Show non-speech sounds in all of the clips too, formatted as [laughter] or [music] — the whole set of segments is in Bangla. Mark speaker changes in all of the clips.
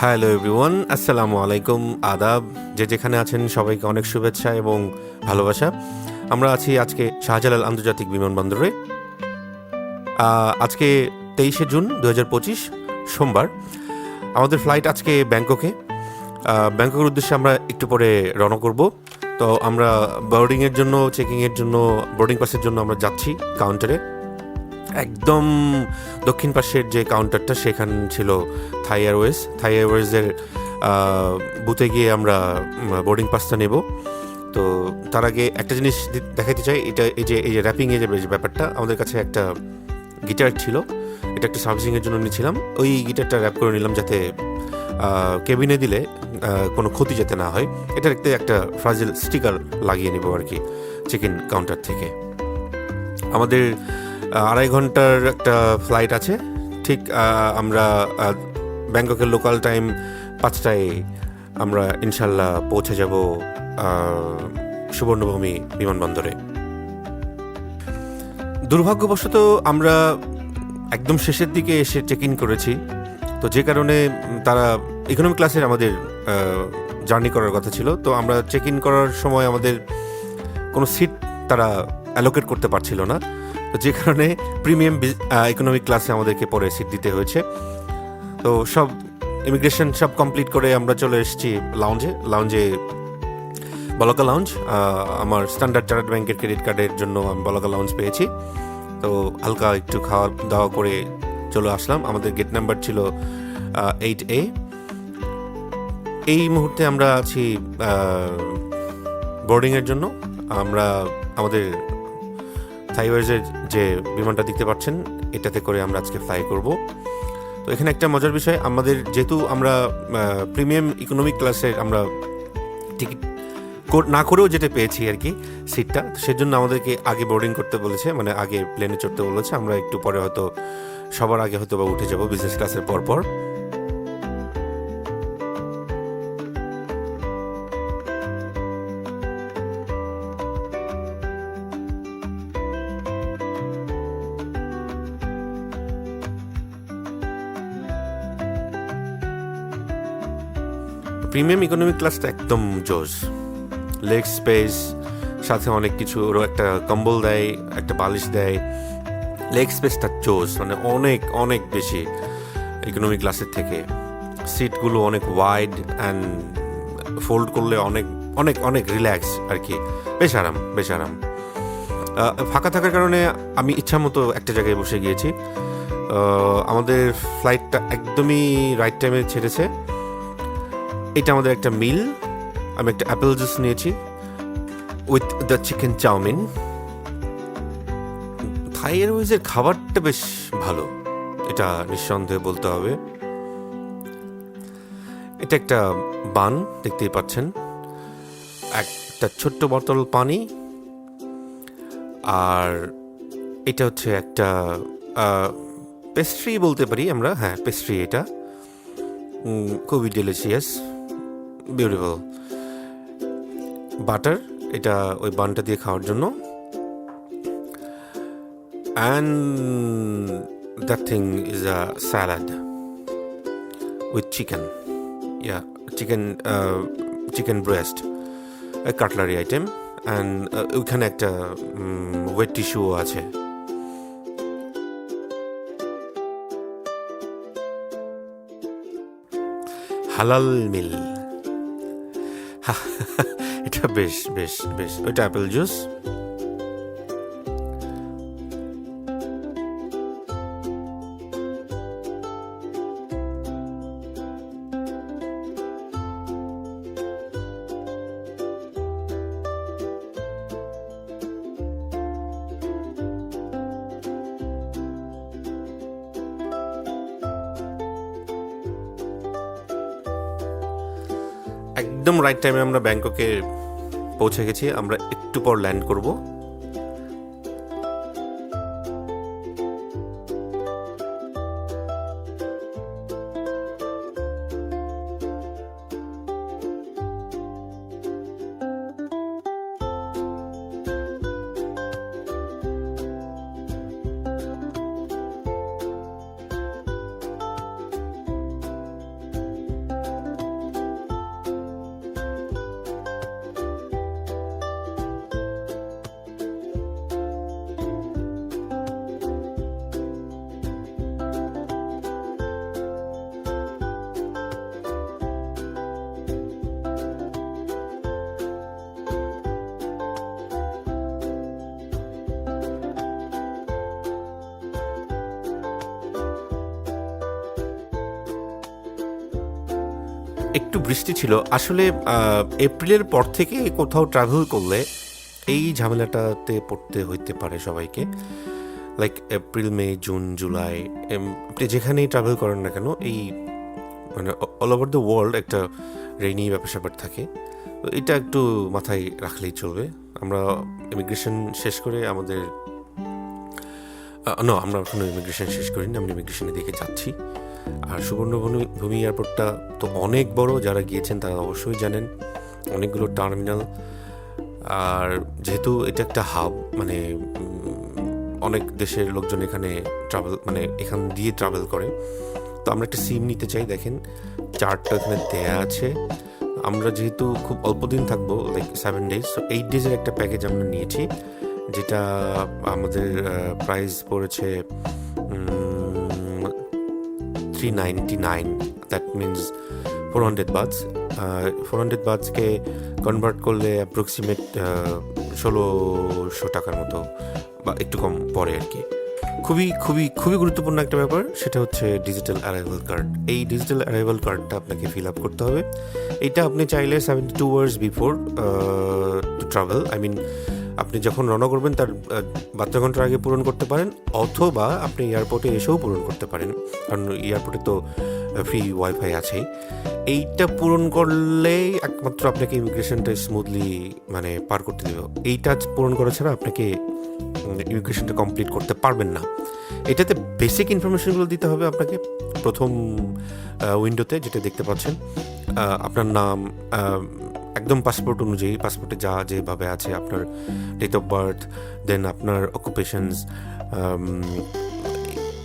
Speaker 1: হ্যালো এভরিওয়ান আসসালামু আলাইকুম আদাব যে যেখানে আছেন, সবাইকে অনেক শুভেচ্ছা এবং ভালোবাসা। আমরা আছি আজকে শাহজালাল আন্তর্জাতিক বিমানবন্দরে। আজকে তেইশে জুন দু হাজার পঁচিশ, সোমবার। আমাদের ফ্লাইট আজকে ব্যাংককে। ব্যাংককের উদ্দেশ্যে আমরা একটু পরে রওনা করব। তো আমরা বোর্ডিংয়ের জন্য চেকিংয়ের জন্য বোর্ডিং পাসের জন্য আমরা যাচ্ছি কাউন্টারে একদম দক্ষিণ পাশের যে কাউন্টারটা সেখান ছিল থাই এয়ারওয়েজ থাই এয়ারওয়েজের বুথে গিয়ে আমরা বোর্ডিং পাসটা নেব। তো তার আগে একটা জিনিস দেখাতে চাই। এটা এই যে এই যে র্যাপিং এর যে ব্যাপারটা, আমাদের কাছে একটা গিটার ছিল। এটা একটা সার্ভিসিংয়ের জন্য নিয়েছিলাম। ওই গিটারটা র্যাপ করে নিলাম যাতে কেবিনে দিলে কোনো ক্ষতি যাতে না হয়। এটার একটা একটা ফ্রাজিল স্টিকার লাগিয়ে নেব আর কি চেক ইন কাউন্টার থেকে। আমাদের আড়াই ঘণ্টার একটা ফ্লাইট আছে। ঠিক আমরা ব্যাংককের লোকাল টাইম পাঁচটায় আমরা ইনশাল্লাহ পৌঁছে যাব সুবর্ণভূমি বিমানবন্দরে। দুর্ভাগ্যবশত আমরা একদম শেষের দিকে এসে চেক ইন করেছি। তো যে কারণে তারা ইকোনমি ক্লাসের আমাদের জার্নি করার কথা ছিল। তো আমরা চেক ইন করার সময় আমাদের কোনো সিট তারা অ্যালোকেট করতে পারছিল না। তো যে কারণে প্রিমিয়াম ইকোনমিক ক্লাসে আমাদেরকে পরে সিট দিতে হয়েছে। তো সব ইমিগ্রেশন সব কমপ্লিট করে আমরা চলে এসেছি লাউঞ্জে লাউঞ্জে বলকা লাউঞ্জ আমার স্ট্যান্ডার্ড চার্টার্ড ব্যাংকের ক্রেডিট কার্ডের জন্য আমি বলকা লাউঞ্জ পেয়েছি। তো হালকা একটু খাওয়া দাওয়া করে চলে আসলাম। আমাদের গেট নাম্বার ছিল এইট এ এই মুহূর্তে আমরা আছি বোর্ডিংয়ের জন্য। আমরা আমাদের থাইওয়ার্সের যে বিমানটা দেখতে পাচ্ছেন, এটাতে করে আমরা আজকে ফ্লাই করব। তো এখানে একটা মজার বিষয়, আমাদের যেহেতু আমরা প্রিমিয়াম ইকোনমিক ক্লাসে আমরা টিকিট না করেও যেটা পেয়েছি আর কি সিটটা সেজন্য আমাদেরকে আগে বোর্ডিং করতে বলেছে মানে আগে প্লেনে চড়তে বলেছে, আমরা একটু পরে হয়তো সবার আগে হয়তো বা উঠে যাব বিজনেস ক্লাসের পর প্রিমিয়াম ইকোনমি ক্লাসটা একদম জোস লেগ স্পেস সাথে অনেক কিছু, ওরও একটা কম্বল দেয়, একটা বালিশ দেয়। লেগ স্পেসটা জোস মানে অনেক অনেক বেশি ইকোনমিক ক্লাসের থেকে। সিটগুলো অনেক ওয়াইড অ্যান্ড ফোল্ড করলে অনেক অনেক অনেক রিল্যাক্স আর কি বেশ আরাম বেশ আরাম। ফাঁকা থাকার কারণে আমি ইচ্ছা মতো একটা জায়গায় বসে গিয়েছি। আমাদের ফ্লাইটটা একদমই রাইট টাইমে ছেড়েছে। এটা আমাদের একটা মিল। আমি একটা অ্যাপেল জুস নিয়েছি। With the chicken chow mein Thai এয়ারওয়েজের খাবারটা বেশ ভালো। এটা নিঃসন্দেহে বলতে হবে। এটা একটা বান, দেখতেই পাচ্ছেন। একটা ছোট্ট বোতল পানি। আর এটা হচ্ছে একটা পেস্ট্রি বলতে পারি আমরা। হ্যাঁ পেস্ট্রি এটা। খুবই ডেলিশিয়াস বিউটিফুল বাটার এটা ওই বানটা দিয়ে খাওয়ার জন্য। And that thing is a salad with chicken yeah chicken chicken breast cutlery item and ওইখানে একটা ওয়েট টিস্যুও আছে। হালাল মিল [laughs] এটা বেশ বেশ বেশ। ওইটা অ্যাপেল জুস। রাইট টাইমে আমরা ব্যাংককে পৌঁছে গেছি আমরা একটু পর ল্যান্ড করব। একটু বৃষ্টি ছিল। আসলে এপ্রিলের পর থেকে কোথাও ট্রাভেল করলে এই ঝামেলাটাতে পড়তে হইতে পারে সবাইকে। Like April May June July আপনি যেখানেই ট্রাভেল করেন না কেন, এই মানে অল ওভার দ্য ওয়ার্ল্ড একটা রেইনি ব্যাপার স্যাপার থাকে। তো এটা একটু মাথায় রাখলেই চলবে। আমরা ইমিগ্রেশন শেষ করে আমাদের না আমরা এখনও ইমিগ্রেশন শেষ করিনি, আমরা ইমিগ্রেশনের দিকে যাচ্ছি। আর সুবর্ণভূমি ভূমি এয়ারপোর্টটা তো অনেক বড়, যারা গিয়েছেন তারা অবশ্যই জানেন। অনেকগুলো টার্মিনাল। আর যেহেতু এটা একটা হাব মানে অনেক দেশের লোকজন এখানে ট্রাভেল মানে এখান দিয়ে ট্রাভেল করে। তো আমরা একটা সিম নিতে চাই, দেখেন। চার্টটা এখানে দেয়া আছে। আমরা যেহেতু খুব অল্প দিন থাকব like seven days to eight ডেজের একটা প্যাকেজ আমরা নিয়েছি, যেটা আমাদের প্রাইস পড়েছে three ninety nine that means four hundred bahts four hundred বাদসকে convert করলে অ্যাপ্রক্সিমেট ষোলোশো টাকার মতো, বা একটু কম পড়ে আর কি। খুবই খুবই খুবই গুরুত্বপূর্ণ একটা ব্যাপার, সেটা হচ্ছে ডিজিটাল অ্যারাইভাল কার্ড এই ডিজিটাল অ্যারাইভাল কার্ডটা আপনাকে ফিল আপ করতে হবে। এটা আপনি চাইলে seventy two hours before to travel I mean আপনি যখন রওনা করবেন, তার বাহাত্তর ঘণ্টার আগে পূরণ করতে পারেন, অথবা আপনি এয়ারপোর্টে এসেও পূরণ করতে পারেন। কারণ এয়ারপোর্টে তো ফ্রি ওয়াইফাই আছেই। এইটা পূরণ করলেই একমাত্র আপনাকে ইমিগ্রেশনটা স্মুথলি মানে পার করতে দেবে। এইটা পূরণ করা ছাড়া আপনাকে ইমিগ্রেশনটা কমপ্লিট করতে পারবেন না। এটাতে বেসিক ইনফরমেশনগুলো দিতে হবে আপনাকে। প্রথম উইন্ডোতে যেটা দেখতে পাচ্ছেন আপনার নাম একদম পাসপোর্ট অনুযায়ী পাসপোর্টে যা যেভাবে আছে আপনার ডেট অফ বার্থ দেন আপনার অকুপেশনস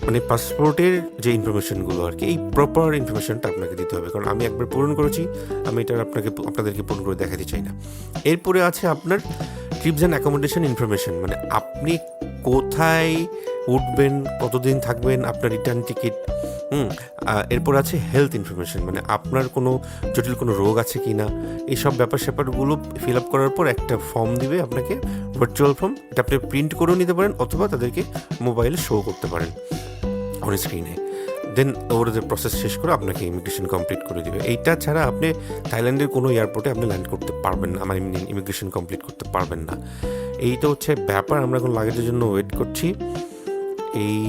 Speaker 1: মানে পাসপোর্টের যে ইনফরমেশনগুলো আর কি, এই প্রপার ইনফরমেশনটা আপনাকে দিতে হবে। কারণ আমি একবার পূরণ করেছি, আমি এটা আপনাকে, আপনাদেরকে পূরণ করে দেখাতে চাই না। এরপরে আছে আপনার ট্রিপস অ্যান্ড অ্যাকোমোডেশন ইনফরমেশন মানে আপনি কোথায় উঠবেন, কতদিন থাকবেন, আপনার রিটার্ন টিকিট হুম এরপর আছে হেলথ ইনফরমেশন মানে আপনার কোনো জটিল কোনো রোগ আছে কি না? এইসব ব্যাপার স্যাপারগুলো ফিল আপ করার পর একটা ফর্ম দিবে আপনাকে ভার্চুয়াল ফর্ম এটা আপনি প্রিন্ট করেও নিতে পারেন অথবা তাদেরকে মোবাইলে শো করতে পারেন অন স্ক্রিনে দেন ওদের প্রসেস শেষ করে আপনাকে ইমিগ্রেশন কমপ্লিট করে দিবে। এইটা ছাড়া আপনি থাইল্যান্ডের কোনো এয়ারপোর্টে আপনি ল্যান্ড করতে পারবেন না আমার ইমিগ্রেশন কমপ্লিট করতে পারবেন না। এইটা হচ্ছে ব্যাপার, আমরা এখন লাগেজের জন্য ওয়েট করছি। এই,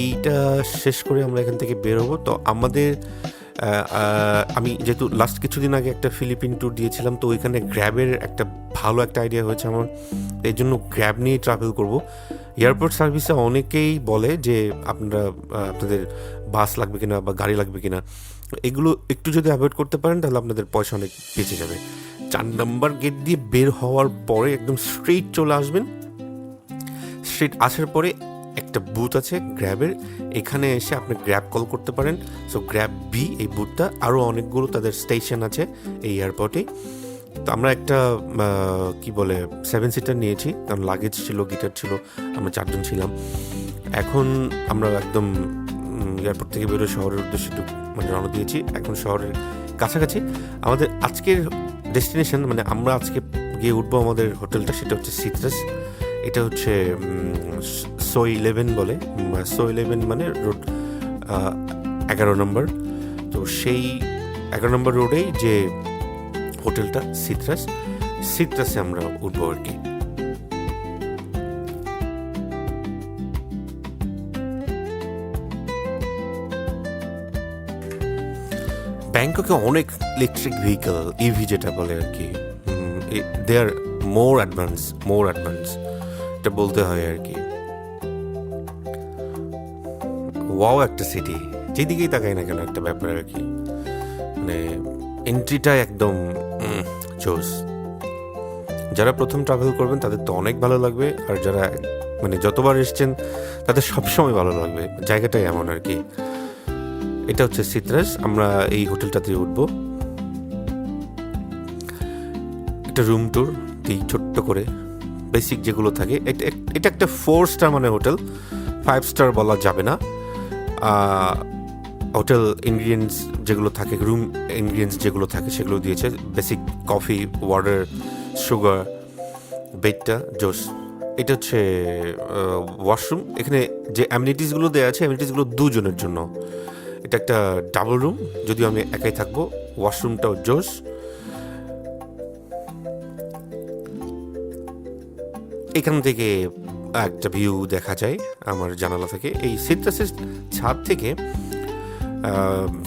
Speaker 1: এইটা শেষ করে আমরা এখান থেকে বের হব তো আমাদের আমি যেহেতু লাস্ট কিছুদিন আগে একটা ফিলিপিন ট্যুর দিয়েছিলাম, তো ওইখানে গ্র্যাবের একটা ভালো একটা আইডিয়া হয়েছে আমার। এই জন্য গ্র্যাব নিয়ে ট্রাভেল করব। এয়ারপোর্ট সার্ভিসে অনেকেই বলে যে, আপনারা আপনাদের বাস লাগবে কিনা বা গাড়ি লাগবে কিনা? এগুলো একটু যদি অ্যাভয়েড করতে পারেন, তাহলে আপনাদের পয়সা অনেক বেঁচে যাবে। চার নাম্বার গেট দিয়ে বের হওয়ার পরে একদম স্ট্রেইট চলে আসবেন। স্ট্রেট আসার পরে একটা বুথ আছে গ্র্যাবের এখানে এসে আপনি গ্র্যাব কল করতে পারেন। সো গ্র্যাব বি এই বুথটা আরও অনেকগুলো তাদের স্টেশন আছে এই এয়ারপোর্টে তো আমরা একটা কি বলে সেভেন সিটার নিয়েছি। কারণ লাগেজ ছিল গিটার ছিল, আমরা চারজন ছিলাম। এখন আমরা একদম এয়ারপোর্ট থেকে বেরোয় শহরের উদ্দেশ্যে মানে রওনা দিয়েছি। এখন শহরের কাছাকাছি। আমাদের আজকের ডেস্টিনেশন মানে আমরা আজকে গিয়ে উঠবো আমাদের হোটেলটা সেটা হচ্ছে সিট্রাস এটা হচ্ছে সো ইলেভেন বলে সো ইলেভেন মানে রোড এগারো নম্বর। তো সেই এগারো নম্বর রোডেই যে হোটেলটা, সিট্রাস, সিট্রাসে আমরা উঠবো আর কি। ব্যাংককে অনেক ইলেকট্রিক ভেহিকেল ইভি যেটা বলে আর কি দে আর মোর অ্যাডভান্স মোর অ্যাডভান্স এটা বলতে হয় আর কি। ওয়াও একটা সিটি যেদিকেই তাকাই না কেন, একটা ব্যাপার আর কি। মানে এন্ট্রিটা একদম চোস যারা প্রথম ট্রাভেল করবেন, তাদের তো অনেক ভালো লাগবে। আর যারা মানে যতবার এসছেন, তাদের সবসময় ভালো লাগবে। জায়গাটাই এমন আর কি। এটা হচ্ছে সিত্রাস আমরা এই হোটেলটাতে উঠবো। একটা রুম ট্যুর দিই ছোট্ট করে। বেসিক যেগুলো থাকে, এটা একটা ফোর স্টার মানে হোটেল ফাইভ স্টার বলা যাবে না। হোটেল ইনগ্রিডিয়েন্টস যেগুলো থাকে রুম ইনগ্রিডিয়েন্টস যেগুলো থাকে, সেগুলো দিয়েছে। বেসিক কফি ওয়াটার সুগার বেডটা জোস এটা হচ্ছে ওয়াশরুম এখানে যে অ্যামিনিটিসগুলো দেওয়া আছে অ্যামিনিটিসগুলো দুজনের জন্য। এটা একটা ডাবল রুম যদিও আমি একাই থাকব ওয়াশরুমটাও জোস এখান থেকে একটা ভিউ দেখা যায় আমার জানালা থেকে। এই সিট্রাসের ছাদ থেকে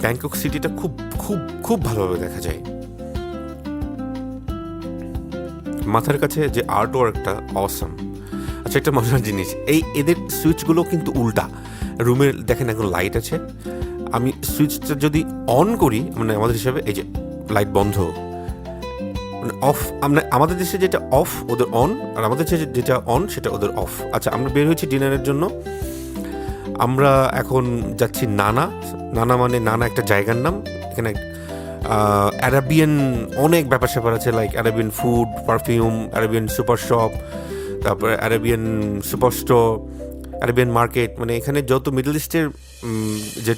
Speaker 1: ব্যাংকক সিটিটা খুব খুব খুব ভালোভাবে দেখা যায়। মাথার কাছে যে আর্ট ওয়ার্কটা অসম আচ্ছা একটা মজার জিনিস, এই এদের সুইচগুলো কিন্তু উল্টা। রুমের দেখেন এখন লাইট আছে। আমি সুইচটা যদি অন করি মানে আমাদের হিসাবে এই যে লাইট বন্ধ অফ আমরা, আমাদের দেশে যেটা অফ ওদের অন আর আমাদের দেশে যেটা অন সেটা ওদের অফ আচ্ছা আমরা বের হয়েছি ডিনারের জন্য। আমরা এখন যাচ্ছি নানা। নানা মানে নানা একটা জায়গার নাম। এখানে অ্যারাবিয়ান অনেক ব্যাপার স্যাপার আছে like Arabian food perfume Arabian super shop তারপরে Arabian super store Arabian market মানে এখানে যত মিডল ইস্টের যে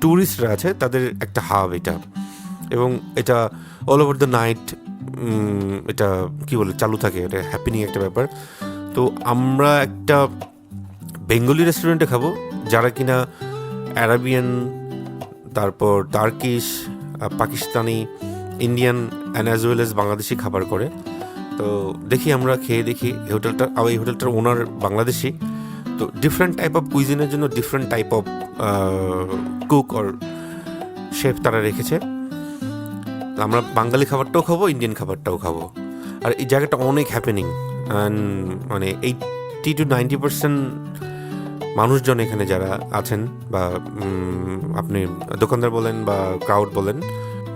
Speaker 1: ট্যুরিস্টরা আছে, তাদের একটা হাব এটা। এবং এটা অল ওভার দ্য নাইট এটা কি বলে, চালু থাকে, এটা হ্যাপিনিং একটা ব্যাপার। তো আমরা একটা বেঙ্গলি রেস্টুরেন্টে খাব, যারা কিনা অ্যারাবিয়ান তারপর Turkish Pakistani Indian and as well as Bangladeshi খাবার করে। তো দেখি আমরা খেয়ে দেখি এই হোটেলটা আর এই হোটেলটার ওনার বাংলাদেশি। তো ডিফারেন্ট টাইপ অফ কুইজিনের জন্য different type of cook or chef তারা রেখেছে। আমরা বাঙালি খাবারটাও খাব ইন্ডিয়ান খাবারটাও খাব। আর এই জায়গাটা অনেক হ্যাপেনিং অ্যান্ড মানে এইটি টু নাইনটি পার্সেন্ট মানুষজন এখানে যারা আছেন বা আপনি দোকানদার বলেন বা ক্রাউড বলেন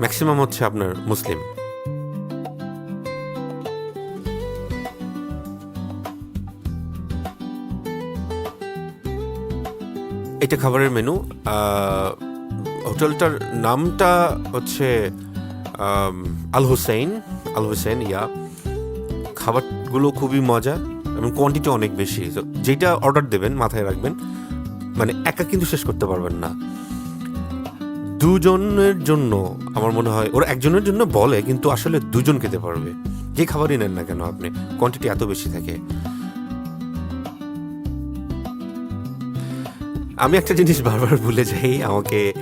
Speaker 1: ম্যাক্সিমাম হচ্ছে আপনার মুসলিম। এটা খাবারের মেনু হোটেলটার নামটা হচ্ছে আল হোসেন আল হোসেন ইয়া। খাবারগুলো খুবই মজা এবং কোয়ান্টিটি অনেক বেশি। যেটা অর্ডার দেবেন, মাথায় রাখবেন মানে একা কিন্তু শেষ করতে পারবেন না। দুজনের জন্য আমার মনে হয়, ওরা একজনের জন্য বলে, কিন্তু আসলে দুজন খেতে পারবে। যে খাবারই নেন না কেন আপনি কোয়ান্টিটি এত বেশি থাকে। আমি একটা জিনিস বারবার ভুলে যাই, আমাকে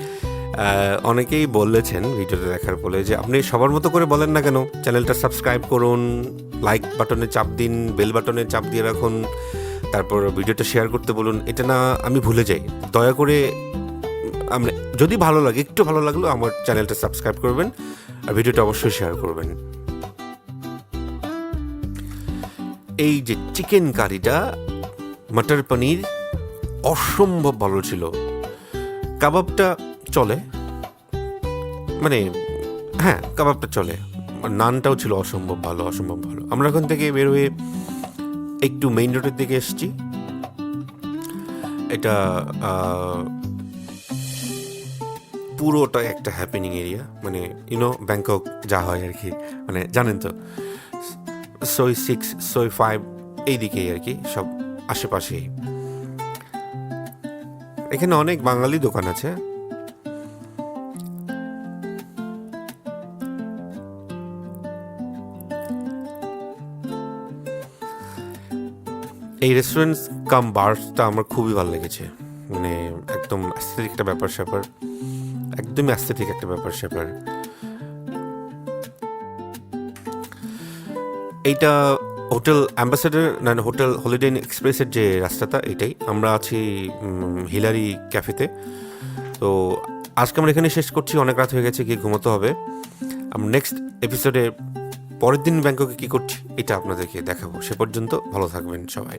Speaker 1: অনেকেই বলেছেন ভিডিওটা দেখার পরে যে আপনি সবার মতো করে বলেন না কেন? চ্যানেলটা সাবস্ক্রাইব করুন লাইক বাটনে চাপ দিন বেল বাটনে চাপ দিয়ে রাখুন, তারপর ভিডিওটা শেয়ার করতে বলুন। এটা না আমি ভুলে যাই। দয়া করে আমরা, যদি ভালো লাগে, একটু ভালো লাগল, আমার চ্যানেলটা সাবস্ক্রাইব করবেন আর ভিডিওটা অবশ্যই শেয়ার করবেন। এই যে চিকেন কারিটা মটর পনির অসম্ভব ভালো ছিল। কাবাবটা চলে। মানে হ্যাঁ কাবাবটা চলে। নানটাও ছিল অসম্ভব ভালো অসম্ভব ভালো। আমরা ওখান থেকে বের হয়ে একটু মেইন রোডের দিকে এসেছি। এটা পুরোটা একটা হ্যাপেনিং এরিয়া মানে ইউনো ব্যাংকক যা হয় আর কি। মানে জানেন তো সই সিক্স সই ফাইভ এই দিকেই আর কি, সব আশেপাশেই। এখানে অনেক বাঙালি দোকান আছে। এই রেস্টুরেন্ট কাম বার্সটা আমার খুবই ভালো লেগেছে। মানে একদম অ্যাস্থেটিক একটা ব্যাপার স্যাপার। একদমই অ্যাস্থেটিক একটা ব্যাপার স্যাপার। এইটা হোটেল অ্যাম্বাসেডার না, হোটেল হলিডে ইন এক্সপ্রেসের যে রাস্তাটা, এটাই। আমরা আছি হিলারি ক্যাফেতে। তো আজকে আমরা এখানে শেষ করছি। অনেক রাত হয়ে গেছে, গিয়ে ঘুমোতে হবে। আমরা নেক্সট এপিসোডে পরের দিন ব্যাংককে কী করছি এটা আপনাদেরকে দেখাবো। সে পর্যন্ত ভালো থাকবেন সবাই।